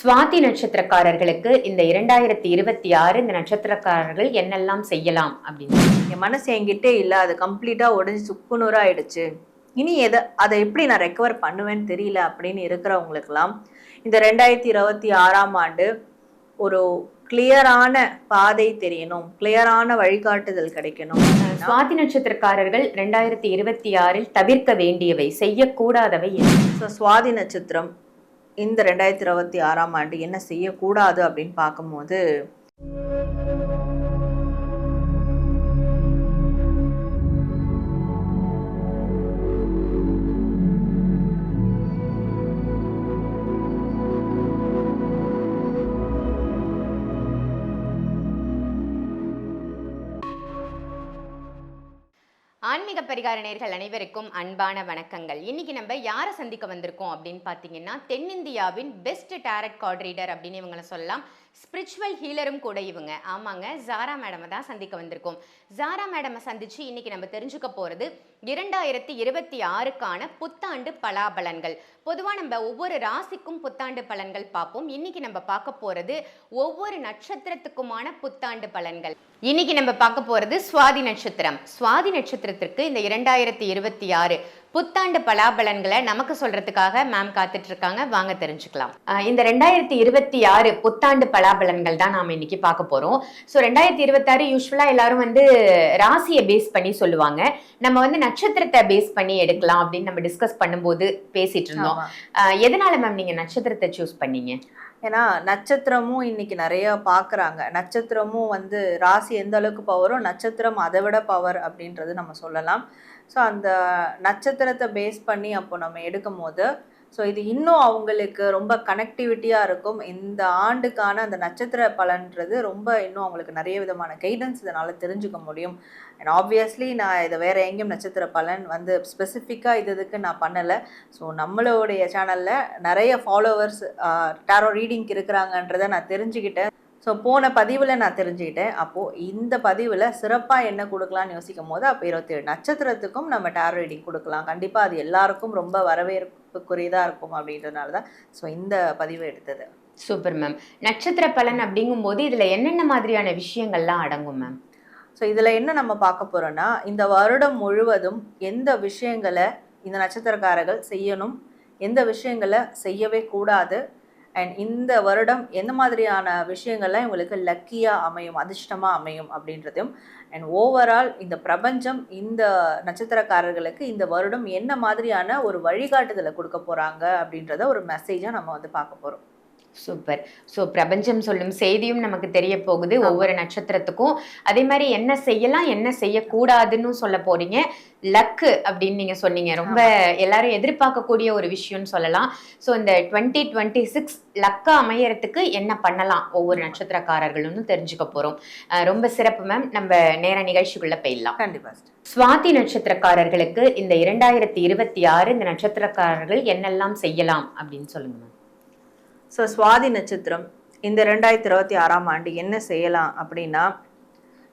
சுவாதி நட்சத்திரக்காரர்களுக்கு இந்த இரண்டாயிரத்தி இருபத்தி ஆறு இந்த நட்சத்திரக்காரர்கள் என்னெல்லாம் செய்யலாம் அப்படின்னு. என் மனசு என்கிட்டே இல்லை. அது கம்ப்ளீட்டாக உடஞ்சி சுக்குநூறாக ஆயிடுச்சு இனி எதை அதை எப்படி நான் ரெக்கவர் பண்ணுவேன்னு தெரியல அப்படின்னு இருக்கிறவங்களுக்கெல்லாம் இந்த ரெண்டாயிரத்தி இருபத்தி ஆறாம் ஆண்டு ஒரு கிளியரான பாதை தெரியணும். கிளியரான வழிகாட்டுதல் கிடைக்கணும். சுவாதி நட்சத்திரக்காரர்கள் ரெண்டாயிரத்தி இருபத்தி ஆறில் தவிர்க்க வேண்டியவை செய்யக்கூடாதவை? ஸோ சுவாதி நட்சத்திரம் இந்த ரெண்டாயிரத்தி இருபத்தி ஆறாம் ஆண்டு என்ன செய்யக்கூடாது அப்படின்னு பார்க்கும்போது ஆன்மீக பரிகார நேர்கள் அனைவருக்கும் அன்பான வணக்கங்கள். இன்னைக்கு நம்ம யாரை சந்திக்க வந்திருக்கோம் அப்படின்னு பார்த்தீங்கன்னா தென்னிந்தியாவின் பெஸ்ட் டேரட் கார்ட் ரீடர் அப்படின்னு இவங்களை சொல்லலாம். ஸ்பிரிச்சுவல் ஹீலரும் கூட இவங்க. ஆமாங்க ஜாரா மேடமை தான் சந்திக்க வந்திருக்கோம். ஜாரா மேடமை சந்திச்சு இன்னைக்கு நம்ம தெரிஞ்சுக்க போகிறது இரண்டாயிரத்தி இருபத்தி ஆறுக்கான புத்தாண்டு பலாபலன்கள். பொதுவாக நம்ம ஒவ்வொரு ராசிக்கும் புத்தாண்டு பலன்கள் பார்ப்போம். இன்னைக்கு நம்ம பார்க்க போகிறது ஒவ்வொரு நட்சத்திரத்துக்குமான புத்தாண்டு பலன்கள். இன்னைக்கு நம்ம பார்க்க போகிறது சுவாதி நட்சத்திரம். சுவாதி நட்சத்திரத்திற்கு இந்த இரண்டாயிரத்தி இருபத்தி ஆறு புத்தாண்டு பலாபலன்களை நமக்கு சொல்றதுக்காக மேம் காத்துட்டு இருக்காங்க வாங்க தெரிஞ்சுக்கலாம். இந்த ரெண்டாயிரத்தி இருபத்தி ஆறு புத்தாண்டு பலாபலன்கள் தான் நாம இன்னைக்கு பார்க்க போறோம். ஸோ ரெண்டாயிரத்தி இருபத்தாறு யூஸ்வலா எல்லாரும் வந்து ராசியை பேஸ் பண்ணி சொல்லுவாங்க. நம்ம வந்து நட்சத்திரத்தை பேஸ் பண்ணி எடுக்கலாம் அப்படின்னு நம்ம டிஸ்கஸ் பண்ணும்போது பேசிட்டு இருந்தோம். எதனால மேம் நீங்க நட்சத்திரத்தை சூஸ் பண்ணீங்க? ஏன்னா நட்சத்திரமும் இன்னைக்கு நிறைய பார்க்குறாங்க. நட்சத்திரமும் வந்து ராசி எந்த அளவுக்கு பவரோ நட்சத்திரம் அதை விட பவர் அப்படின்றது நம்ம சொல்லலாம். ஸோ அந்த நட்சத்திரத்தை பேஸ் பண்ணி அப்போ நம்ம எடுக்கும் போது ஸோ இது இன்னும் அவங்களுக்கு ரொம்ப கனெக்டிவிட்டியாக இருக்கும். இந்த ஆண்டுக்கான அந்த நட்சத்திர பலன்றது ரொம்ப இன்னும் அவங்களுக்கு நிறைய விதமான கைடன்ஸ் இதனால் தெரிஞ்சுக்க முடியும். அண்ட் ஆப்வியஸ்லி நான் இதை வேறு எங்கேயும் நட்சத்திர பலன் வந்து ஸ்பெசிஃபிக்காக இது இதுக்கு நான் பண்ணலை. ஸோ நம்மளுடைய சேனலில் நிறைய ஃபாலோவர்ஸ் டேரோ ரீடிங்க்கு இருக்கிறாங்கன்றதை நான் தெரிஞ்சுக்கிட்டேன். ஸோ போன பதிவில் நான் தெரிஞ்சுக்கிட்டேன். அப்போது இந்த பதிவில் சிறப்பாக என்ன கொடுக்கலான்னு யோசிக்கும் போது அப்போ இருபத்தேழு நட்சத்திரத்துக்கும் நம்ம டேரோ ரீடிங் கொடுக்கலாம். கண்டிப்பாக அது எல்லாருக்கும் ரொம்ப வரவேற்புக்குரியதாக இருக்கும் அப்படின்றதுனால தான் ஸோ இந்த பதிவை எடுத்தது. சூப்பர் மேம் நட்சத்திர பலன் அப்படிங்கும்போது இதுல என்னென்ன மாதிரியான விஷயங்கள்லாம் அடங்கும் மேம் ஸோ இதில் என்ன நம்ம பார்க்க போகிறோன்னா இந்த வருடம் முழுவதும் எந்த விஷயங்களை இந்த நட்சத்திரக்காரர்கள் செய்யணும் எந்த விஷயங்களை செய்யவே கூடாது அண்ட் இந்த வருடம் எந்த மாதிரியான விஷயங்கள்லாம் இவங்களுக்கு லக்கியாக அமையும் அதிர்ஷ்டமாக அமையும் அப்படின்றதையும் அண்ட் ஓவரால் இந்த பிரபஞ்சம் இந்த நட்சத்திரக்காரர்களுக்கு இந்த வருடம் என்ன மாதிரியான ஒரு வழிகாட்டுதலை கொடுக்க போகிறாங்க அப்படின்றத ஒரு மெசேஜாக நம்ம வந்து பார்க்க போகிறோம் சூப்பர் ஸோ பிரபஞ்சம் சொல்லும் செய்தியும் நமக்கு தெரிய போகுது. ஒவ்வொரு நட்சத்திரத்துக்கும். அதே மாதிரி என்ன செய்யலாம் என்ன செய்யக்கூடாதுன்னு சொல்ல போறீங்க. லக்கு அப்படின்னு நீங்க சொன்னீங்க. ரொம்ப எல்லாரும் எதிர்பார்க்கக்கூடிய ஒரு விஷயம்னு சொல்லலாம். ஸோ இந்த டுவெண்ட்டி டுவெண்ட்டி சிக்ஸ் லக்கா அமையறதுக்கு என்ன பண்ணலாம்? ஒவ்வொரு நட்சத்திரக்காரர்களும்னு தெரிஞ்சுக்க போறோம். ரொம்ப சிறப்பு மேம் நம்ம நேர நிகழ்ச்சிக்குள்ள போயிடலாம். கண்டிப்பாக சுவாதி நட்சத்திரக்காரர்களுக்கு இந்த இரண்டாயிரத்தி இருபத்தி ஆறு இந்த நட்சத்திரக்காரர்கள் என்னெல்லாம் செய்யலாம் அப்படின்னு சொல்லுங்க மேம் ஸோ சுவாதி நட்சத்திரம் இந்த ரெண்டாயிரத்தி இருபத்தி ஆறாம் ஆண்டு என்ன செய்யலாம் அப்படின்னா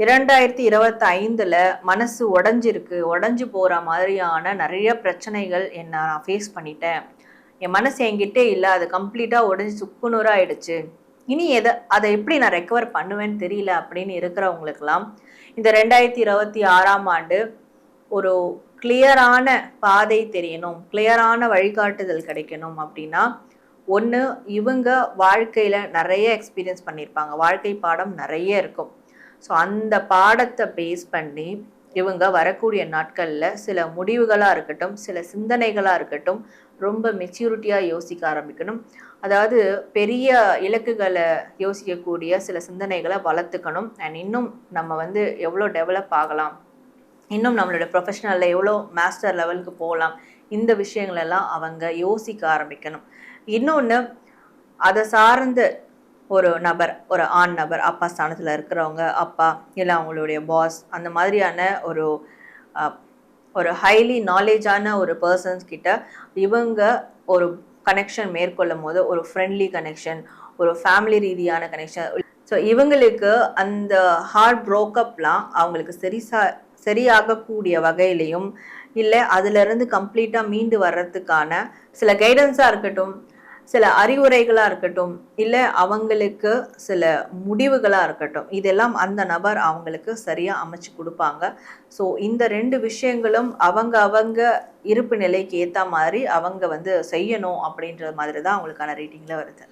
இரண்டாயிரத்தி இருபத்தி ஐந்தில் மனசு உடஞ்சிருக்கு உடஞ்சி போகிற மாதிரியான நிறைய பிரச்சனைகள் என்ன நான் ஃபேஸ் பண்ணிட்டேன். என் மனசு என்கிட்டே இல்லை அது கம்ப்ளீட்டாக உடஞ்சி சுக்குநூறாக ஆயிடுச்சு இனி எதை அதை எப்படி நான் ரெக்கவர் பண்ணுவேன்னு தெரியல அப்படின்னு இருக்கிறவங்களுக்கெல்லாம் இந்த ரெண்டாயிரத்தி இருபத்தி ஆறாம் ஆண்டு ஒரு கிளியரான பாதை தெரியணும் கிளியரான வழிகாட்டுதல் கிடைக்கணும் அப்படின்னா ஒன்று இவங்க வாழ்க்கையில் நிறைய எக்ஸ்பீரியன்ஸ் பண்ணியிருப்பாங்க. வாழ்க்கை பாடம் நிறைய இருக்கும். ஸோ அந்த பாடத்தை பேஸ் பண்ணி இவங்க வரக்கூடிய நாட்களில் சில முடிவுகளாக இருக்கட்டும் சில சிந்தனைகளாக இருக்கட்டும் ரொம்ப மெச்சூரிட்டியாக யோசிக்க ஆரம்பிக்கணும். அதாவது பெரிய இலக்குகளை யோசிக்கக்கூடிய சில சிந்தனைகளை வளர்த்துக்கணும். அண்ட் இன்னும் நம்ம வந்து எவ்வளோ டெவலப் ஆகலாம். இன்னும் நம்மளோட ப்ரொஃபஷனலில் எவ்வளோ மாஸ்டர் லெவலுக்கு போகலாம். இந்த விஷயங்களெல்லாம் அவங்க யோசிக்க ஆரம்பிக்கணும். இன்னொன்று அதை சார்ந்து ஒரு நபர் ஒரு ஆண் நபர் அப்பா ஸ்தானத்தில் இருக்கிறவங்க அப்பா இல்லை அவங்களுடைய பாஸ் அந்த மாதிரியான ஒரு ஒரு ஹைலி நாலேஜான ஒரு பர்சன்ஸ் கிட்ட இவங்க ஒரு கனெக்ஷன் மேற்கொள்ளும் போது ஒரு ஃப்ரெண்ட்லி கனெக்ஷன் ஒரு ஃபேமிலி ரீதியான கனெக்ஷன் ஸோ இவங்களுக்கு அந்த ஹார்ட் ப்ரோக்கப்லாம் அவங்களுக்கு சரிசா சரியாகக்கூடிய வகையிலையும் இல்லை அதிலிருந்து கம்ப்ளீட்டாக மீண்டு வர்றதுக்கான சில கைடன்ஸாக இருக்கட்டும் சில அறிவுரைகளா இருக்கட்டும் இல்ல அவங்களுக்கு சில முடிவுகளா இருக்கட்டும் இதெல்லாம் அந்த நபர் அவங்களுக்கு சரியா அமைச்சு கொடுப்பாங்க. ஸோ இந்த ரெண்டு விஷயங்களும் அவங்க அவங்க இருப்பு நிலைக்கு ஏத்த மாதிரி அவங்க வந்து செய்யணும் அப்படின்ற மாதிரி தான் அவங்களுக்கான ரேட்டிங்ல வருது.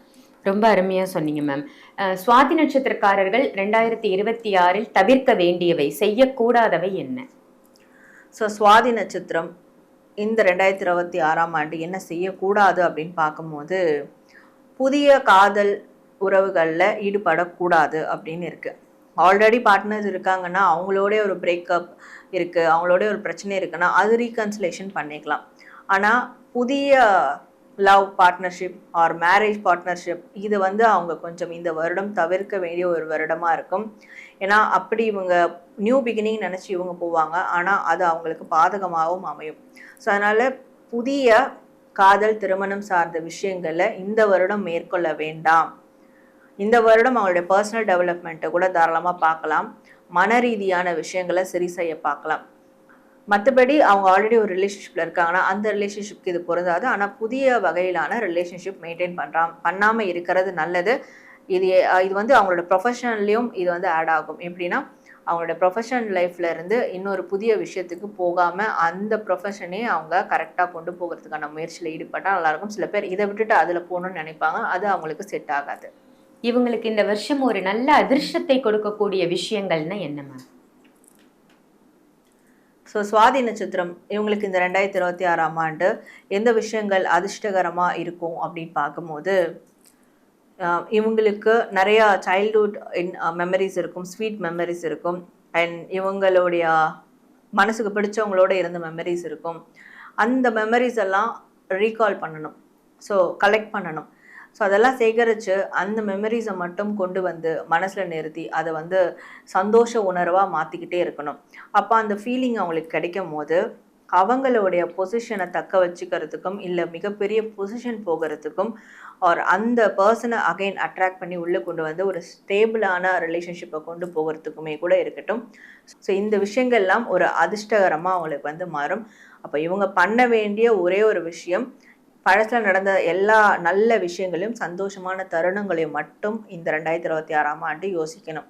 ரொம்ப அருமையா சொன்னீங்க மேம் சுவாதி நட்சத்திரக்காரர்கள் ரெண்டாயிரத்தி இருபத்தி ஆறில் தவிர்க்க வேண்டியவை செய்யக்கூடாதவை என்ன? ஸோ சுவாதி நட்சத்திரம் இந்த ரெண்டாயிரத்தி இருபத்தி ஆறாம் ஆண்டு என்ன செய்யக்கூடாது அப்படின்னு பார்க்கும்போது புதிய காதல் உறவுகளில் ஈடுபடக்கூடாது அப்படின்னு இருக்குது ஆல்ரெடி பார்ட்னர்ஸ் இருக்காங்கன்னா அவங்களோட ஒரு பிரேக்கப் இருக்குது அவங்களோட ஒரு பிரச்சனை இருக்குன்னா அது ரீகன்சிலேஷன் பண்ணிக்கலாம். ஆனால் புதிய love partnership or marriage partnership இது வந்து அவங்க கொஞ்சம் இந்த வருடம் தவிர்க்க வேண்டிய ஒரு வருடமாக இருக்கும். ஏன்னா அப்படி இவங்க நியூ பிகினிங் நினச்சி இவங்க போவாங்க. ஆனால் அது அவங்களுக்கு பாதகமாகவும் அமையும். ஸோ அதனால் புதிய காதல் திருமணம் சார்ந்த விஷயங்களை இந்த வருடம் மேற்கொள்ள வேண்டாம். இந்த வருடம் அவங்களுடைய பர்சனல் டெவலப்மெண்ட்டை கூட தாராளமாக பார்க்கலாம். மன ரீதியான விஷயங்களை சரி செய்ய பார்க்கலாம். மற்றபடி அவங்க ஆல்ரெடி ஒரு ரிலேஷன்ஷிப்பில் இருக்காங்கன்னா அந்த ரிலேஷன்ஷிப்க்கு இது பொருந்தாது. ஆனால் புதிய வகையிலான ரிலேஷன்ஷிப் மெயின்டைன் பண்ணுறான் பண்ணாமல் இருக்கிறது நல்லது. இது இது வந்து அவங்களோட ப்ரொஃபஷனல்லையும் இது வந்து ஆட் ஆகும். எப்படின்னா அவங்களோட ப்ரொஃபஷனல் லைஃப்ல இருந்து இன்னொரு புதிய விஷயத்துக்கு போகாமல் அந்த ப்ரொஃபஷனே அவங்க கரெக்டாக கொண்டு போகிறதுக்கான முயற்சியில் ஈடுபட்டால் நல்லாயிருக்கும். சில பேர் இதை விட்டுட்டு அதில் போகணும்னு நினைப்பாங்க. அது அவங்களுக்கு செட் ஆகாது. இவங்களுக்கு இந்த வருஷம் ஒரு நல்ல அதிர்ஷ்டத்தை கொடுக்கக்கூடிய விஷயங்கள்னா என்ன மேம் ஸோ சுவாதி நட்சத்திரம் இவங்களுக்கு இந்த ரெண்டாயிரத்தி இருபத்தி ஆறாம் ஆண்டு எந்த விஷயங்கள் அதிர்ஷ்டகரமாக இருக்கும் அப்படின்னு பார்க்கும்போது இவங்களுக்கு நிறையா சைல்ட்ஹுட் மெமரிஸ் இருக்கும் ஸ்வீட் மெமரிஸ் இருக்கும். அண்ட் இவங்களுடைய மனசுக்கு பிடிச்சவங்களோட இருந்த மெமரிஸ் இருக்கும். அந்த மெமரிஸ் எல்லாம் ரீகால் பண்ணணும். ஸோ கலெக்ட் பண்ணணும். ஸோ அதெல்லாம் சேகரித்து அந்த மெமரிஸை மட்டும் கொண்டு வந்து மனசில் நிறுத்தி அதை வந்து சந்தோஷ உணர்வாக மாற்றிக்கிட்டே இருக்கணும். அப்போ அந்த ஃபீலிங் அவங்களுக்கு கிடைக்கும் போது அவங்களுடைய பொசிஷனை தக்க வச்சுக்கிறதுக்கும் இல்லை மிகப்பெரிய பொசிஷன் போகிறதுக்கும் ஆர் அந்த பர்சனை அகைன் அட்ராக்ட் பண்ணி உள்ளே கொண்டு வந்து ஒரு ஸ்டேபிளான ரிலேஷன்ஷிப்பை கொண்டு போகிறதுக்குமே கூட இருக்கட்டும். ஸோ இந்த விஷயங்கள்லாம் ஒரு அதிர்ஷ்டகரமாக அவங்களுக்கு வந்து மாறும். அப்போ இவங்க பண்ண வேண்டிய ஒரே ஒரு விஷயம் பழசில் நடந்த எல்லா நல்ல விஷயங்களையும் சந்தோஷமான தருணங்களையும் மட்டும் இந்த ரெண்டாயிரத்தி இருபத்தி ஆறாம் ஆண்டு யோசிக்கணும்.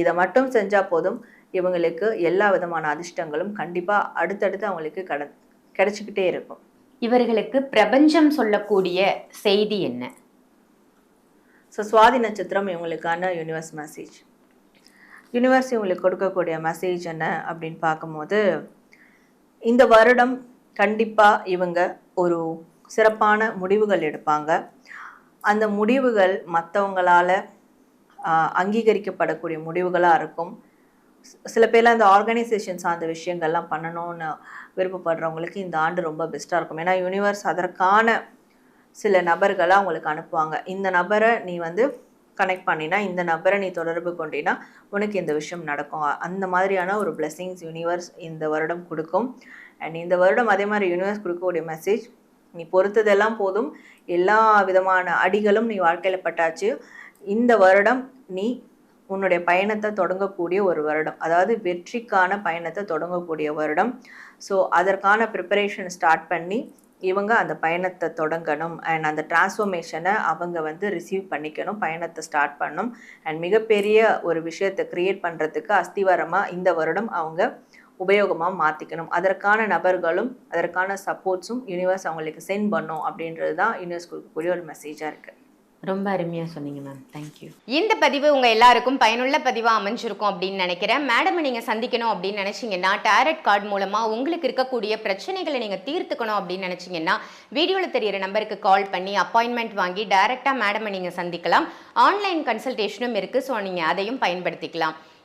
இதை மட்டும் செஞ்சால் போதும். இவங்களுக்கு எல்லா விதமான அதிர்ஷ்டங்களும் கண்டிப்பாக அடுத்தடுத்து அவங்களுக்கு கட கிடைச்சிக்கிட்டே இருக்கும். இவர்களுக்கு பிரபஞ்சம் சொல்லக்கூடிய செய்தி என்ன? ஸோ சுவாதி நட்சத்திரம் இவங்களுக்கான யூனிவர்ஸ் மெசேஜ் யூனிவர்ஸ் இவங்களுக்கு கொடுக்கக்கூடிய மெசேஜ் என்ன அப்படின்னு பார்க்கும்போது இந்த வருடம் கண்டிப்பாக இவங்க ஒரு சிறப்பான முடிவுகள் எடுப்பாங்க. அந்த முடிவுகள் மற்றவங்களால் அங்கீகரிக்கப்படக்கூடிய முடிவுகளாக இருக்கும். சில பேர்லாம் இந்த ஆர்கனைசேஷன் சார்ந்த விஷயங்கள்லாம் பண்ணணும்னு விருப்பப்படுறவங்களுக்கு இந்த ஆண்டு ரொம்ப பெஸ்ட்டாக இருக்கும். ஏன்னா யூனிவர்ஸ் அதற்கான சில நபர்களை அவங்களுக்கு அனுப்புவாங்க. இந்த நபரை நீ வந்து கனெக்ட் பண்ணினா இந்த நபரை நீ தொடர்பு கொண்டினா உனக்கு இந்த விஷயம் நடக்கும். அந்த மாதிரியான ஒரு பிளெஸ்ஸிங்ஸ் யூனிவர்ஸ் இந்த வருடம் கொடுக்கும். அண்ட் இந்த வருடம் அதே மாதிரி யூனிவர்ஸ் கொடுக்கக்கூடிய மெசேஜ் நீ பொறுத்ததெல்லாம் போதும். எல்லா விதமான அடிகளும் நீ வாழ்க்கையில் பட்டாச்சு. இந்த வருடம் நீ உன்னுடைய பயணத்தை தொடங்கக்கூடிய ஒரு வருடம். அதாவது வெற்றிக்கான பயணத்தை தொடங்கக்கூடிய வருடம். ஸோ அதற்கான ப்ரிப்பரேஷன் ஸ்டார்ட் பண்ணி இவங்க அந்த பயணத்தை தொடங்கணும். அண்ட் அந்த டிரான்ஸ்ஃபர்மேஷனை அவங்க வந்து ரிசீவ் பண்ணிக்கணும் பயணத்தை ஸ்டார்ட் பண்ணணும். அண்ட் மிகப்பெரிய ஒரு விஷயத்தை க்ரியேட் பண்ணுறதுக்கு அஸ்திவாரமாக இந்த வருடம் அவங்க உபயோகமாக மாற்றிக்கணும் அதற்கான நபர்களும் அதற்கான சப்போர்ட்ஸும் யூனிவர்ஸ் அவங்களுக்கு சென்ட் பண்ணும் அப்படின்றது தான் யூனிவர்ஸ் கொடுக்கக்கூடிய ஒரு மெசேஜாக இருக்குது ரொம்ப அருமையாக சொன்னீங்க மேம் தேங்க்யூ இந்த பதிவு உங்கள் எல்லாருக்கும் பயனுள்ள பதிவாக அமைஞ்சிருக்கும் அப்படின்னு நினைக்கிறேன். மேடமை நீங்கள் சந்திக்கணும் அப்படின்னு நினச்சிங்கன்னா டேரட் கார்டு மூலமாக உங்களுக்கு இருக்கக்கூடிய பிரச்சனைகளை நீங்கள் தீர்த்துக்கணும் அப்படின்னு நினச்சிங்கன்னா வீடியோவில் தெரியிற நம்பருக்கு கால் பண்ணி அப்பாயின்மெண்ட் வாங்கி டைரெக்டாக மேடமை நீங்கள் சந்திக்கலாம். ஆன்லைன் கன்சல்டேஷனும் இருக்குது ஸோ நீங்கள் அதையும் பயன்படுத்திக்கலாம்.